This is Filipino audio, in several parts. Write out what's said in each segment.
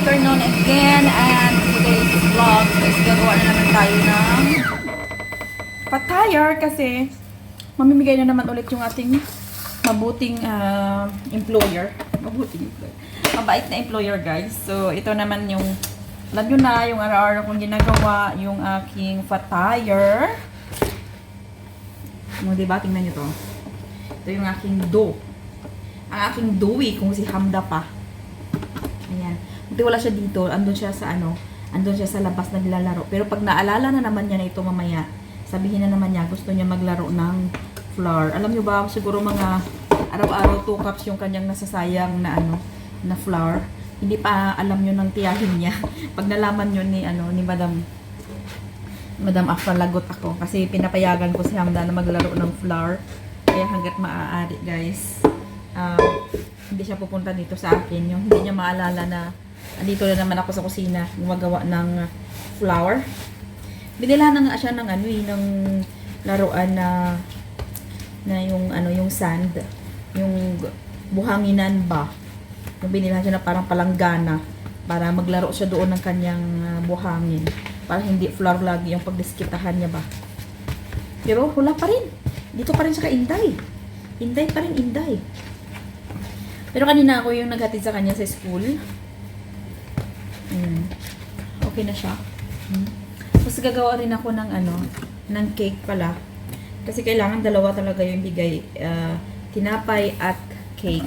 afternoon again and today's vlog is gagawa na naman tayo ng patayar kasi mamimigay na naman ulit yung ating mabuting ah, employer. Mabuting employer. Mabait na employer guys. So ito naman yung alam nyo na yung araw-araw kong ginagawa yung aking patayar. Mo, diba? Tingnan nyo to. Ito yung aking dough. Ang aking doughy kung si Hamda pa. Ayan. Buti wala siya dito. Andun siya sa ano. Andun siya sa labas naglalaro. Pero pag naalala na naman niya na ito mamaya, sabihin na naman niya, gusto niya maglaro ng flour. Alam niyo ba, siguro mga araw-araw 2 cups yung kanyang nasasayang na ano, na flour. Hindi pa alam yun ng tiyahin niya. Pag nalaman yun ni ano ni Madam Madam Afra lagot ako kasi pinapayagan ko si Hamda na maglaro ng flour. Kaya hanggat maaari guys, um, hindi siya pupunta dito sa akin. Yung hindi niya maalala na andito na naman ako sa kusina gumagawa ng flour. Binila na nga siya ng ano eh, ng laruan na na yung ano yung sand, yung buhanginan ba. Yung binila siya na parang palanggana para maglaro siya doon ng kanyang ah, buhangin para hindi flour lagi yung pagdiskitahan niya ba. Pero wala pa rin. Dito pa rin siya ka-inday. Inday pa rin, inday. Pero kanina ako yung naghatid sa kanya sa school. Mm. Okay na siya. Mm. Tapos gagawa rin ako ng ano, ng cake pala. Kasi kailangan dalawa talaga yung bigay. ah, tinapay at cake.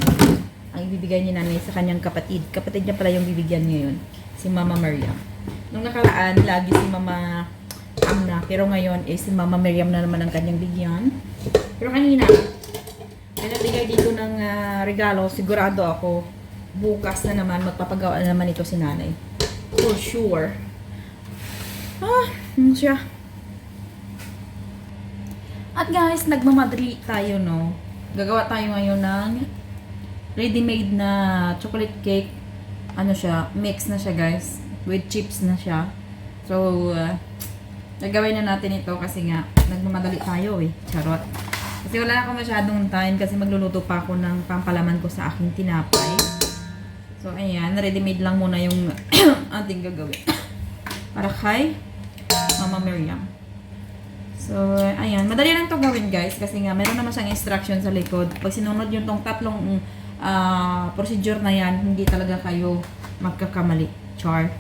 Ang ibibigay ni nanay sa kanyang kapatid. Kapatid niya pala yung bibigyan ngayon. Si Mama Maria. Nung nakaraan, lagi si Mama Amna. Pero ngayon, eh, si Mama Miriam na naman ang kanyang bigyan. Pero kanina, may nagbigay dito ng ah, regalo. Sigurado ako, bukas na naman, magpapagawa na naman ito si nanay. For sure. Ah, ano siya? At guys, nagmamadali tayo, no? Gagawa tayo ngayon ng ready-made na chocolate cake. Ano siya, mix na siya, guys. With chips na siya. So, uh, gagawin na natin ito kasi nga, nagmamadali tayo eh. Charot. Kasi wala na ako masyadong time kasi magluluto pa ako ng pampalaman ko sa aking tinapay. So, ayan. Ready-made lang muna yung ating gagawin. Para kay Mama Miriam. So, ayan. Madali lang to gawin, guys. Kasi nga, meron naman siyang instruction sa likod. Pag sinunod yung tong tatlong ah, procedure na yan, hindi talaga kayo magkakamali. Char.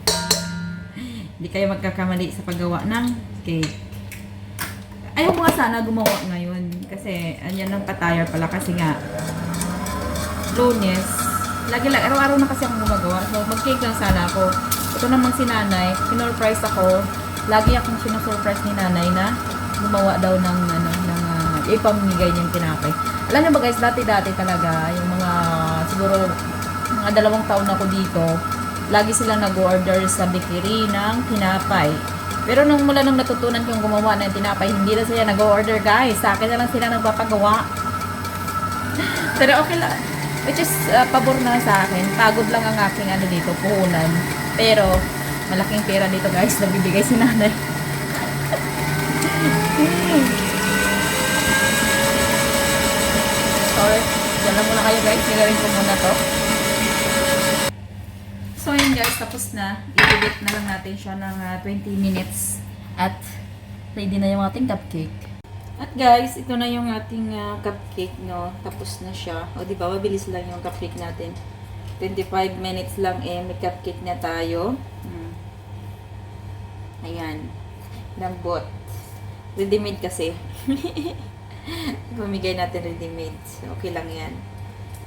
hindi kayo magkakamali sa paggawa ng cake. Ayaw ko nga sana gumawa ngayon. Kasi, andyan ng patayar pala. Kasi nga, lunes, lagi lang, araw-araw na kasi akong gumagawa. So, mag-cake lang sana ako. Ito namang si nanay, sinurprise ako. Lagi akong sinusurprise ni nanay na gumawa daw ng, ano, ng uh, ipamigay niyang tinapay. Alam niyo ba guys, dati-dati talaga, yung mga, siguro, mga dalawang taon ako dito, lagi sila nag-order sa bakery ng tinapay. Pero nung mula nung natutunan kong gumawa ng tinapay, hindi na sila nag-order guys. Sa akin na lang sila nagpapagawa. Pero okay lang. Which is, uh, pabor na sa akin. Pagod lang ang aking ano dito, puhunan. Pero, malaking pera dito guys na bibigay si nanay. Sorry. Diyan lang muna kayo guys. Nilawin ko muna to. So yun guys, tapos na. I-edit na lang natin siya ng ah, 20 minutes. At ready na yung ating cupcake. At guys, ito na yung ating ah, cupcake, no? Tapos na siya. O, di ba? Mabilis lang yung cupcake natin. 25 minutes lang eh. May cupcake na tayo. Hmm. Ayan. Lambot. Ready-made kasi. Pamigay natin ready-made. Okay lang yan.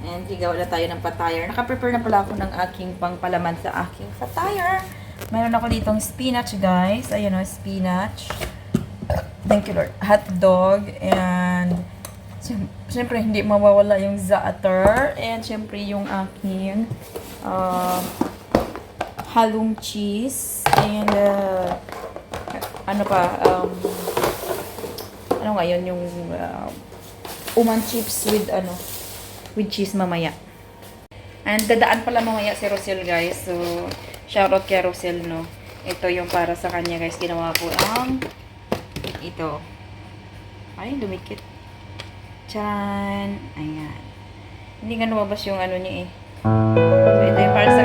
And gigawa na tayo ng patayar. Naka-prepare na pala ako ng aking pangpalaman sa aking patayar. Meron ako ditong spinach, guys. Ayan o, spinach. Thank you, Lord. Hot dog. And, syempre, hindi mawawala yung za'atar. And, syempre, yung aking uh, halong cheese. And, uh, ano pa, um, ano ngayon, yung uh, uman chips with, ano, with cheese mamaya. And dadaan pala mamaya si Rosel guys. So, shoutout kay Rosel no. Ito yung para sa kanya guys. Ginawa ko ang ito. Ay, dumikit. Chan. Ayan. Hindi nga lumabas yung ano niya eh. So, ito yung para sa